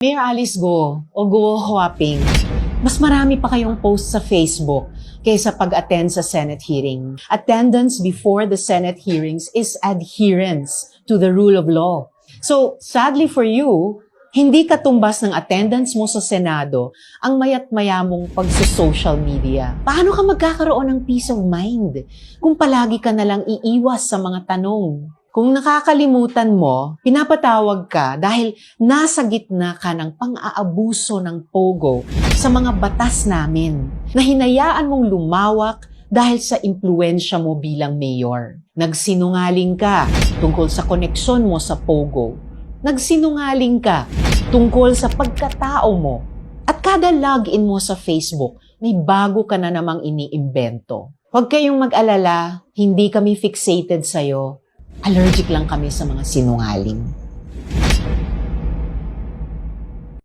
Mayor Alice Go o Go Huaping, mas marami pa kayong post sa Facebook kaysa pag-attend sa Senate hearing. Attendance before the Senate hearings is adherence to the rule of law. So, sadly for you, hindi katumbas ng attendance mo sa Senado ang mayat maya mong pagsa-social media. Paano ka magkakaroon ng peace of mind kung palagi ka nalang iiwas sa mga tanong? Kung nakakalimutan mo, pinapatawag ka dahil nasa gitna ka ng pang-aabuso ng pogo sa mga batas namin na hinayaan mong lumawak dahil sa impluensya mo bilang mayor. Nagsinungaling ka tungkol sa koneksyon mo sa pogo. Nagsinungaling ka tungkol sa pagkatao mo. At kada login mo sa Facebook, may bago ka na namang iniimbento. Huwag kayong mag-alala, hindi kami fixated sa'yo. Allergic lang kami sa mga sinungaling.